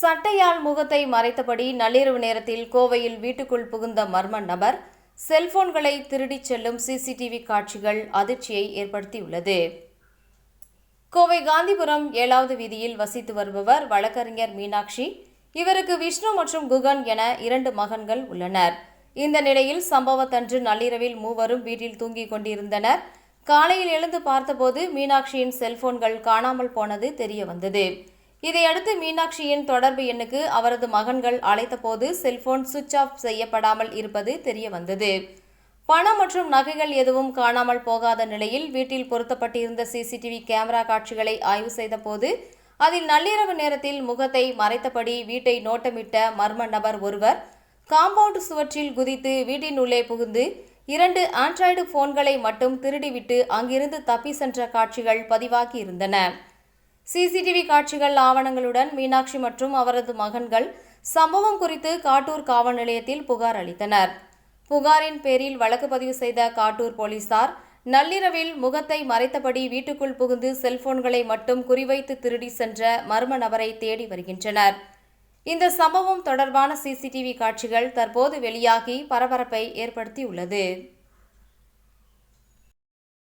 சட்டையால் முகத்தை மறைத்தபடி நள்ளிரவு நேரத்தில் கோவையில் வீட்டுக்குள் புகுந்த மர்ம நபர் செல்போன்களை திருடிச் செல்லும் சிசிடிவி காட்சிகள் அதிர்ச்சியை ஏற்படுத்தியுள்ளது. கோவை காந்திபுரம் ஏழாவது வீதியில் வசித்து வருபவர் வழக்கறிஞர் மீனாட்சி. இவருக்கு விஷ்ணு மற்றும் குகன் என இரண்டு மகன்கள் உள்ளனர். இந்த நிலையில் சம்பவத்தன்று நள்ளிரவில் மூவரும் வீட்டில் தூங்கிக் கொண்டிருந்தனர். காலையில் எழுந்து பார்த்தபோது மீனாட்சியின் செல்போன்கள் காணாமல் போனது தெரிய வந்தது இதையடுத்து மீனாட்சியின் தொடர்பு எண்ணுக்கு அவரது மகன்கள் அழைத்தபோது செல்போன் சுவிட்ச் ஆஃப் செய்யப்படாமல் இருப்பது தெரிய வந்தது பணம் மற்றும் நகைகள் எதுவும் காணாமல் போகாத நிலையில் வீட்டில் பொருத்தப்பட்டிருந்த சிசிடிவி கேமரா காட்சிகளை ஆய்வு செய்தபோது அதில் நள்ளிரவு நேரத்தில் முகத்தை மறைத்தபடி வீட்டை நோட்டமிட்ட மர்ம நபர் ஒருவர் காம்பவுண்ட் சுவற்றில் குதித்து வீட்டின் உள்ளே புகுந்து இரண்டு ஆண்ட்ராய்டு போன்களை மட்டும் திருடிவிட்டு அங்கிருந்து தப்பி சென்ற காட்சிகள் பதிவாகியிருந்தன சிசிடிவி காட்சிகள் ஆவணங்களுடன் மீனாட்சி மற்றும் அவரது மகன்கள் சம்பவம் குறித்து காட்டூர் காவல் நிலையத்தில் புகார் அளித்தனர். புகாரின் பேரில் வழக்கு பதிவு செய்த காட்டூர் போலீசார் நள்ளிரவில் முகத்தை மறைத்தபடி வீட்டுக்குள் புகுந்து செல்போன்களை மட்டும் குறிவைத்து திருடி சென்ற மர்ம நபரை தேடி வருகின்றனர். இந்த சம்பவம் தொடர்பான சிசிடிவி காட்சிகள் தற்போது வெளியாகி பரபரப்பை ஏற்படுத்தியுள்ளது.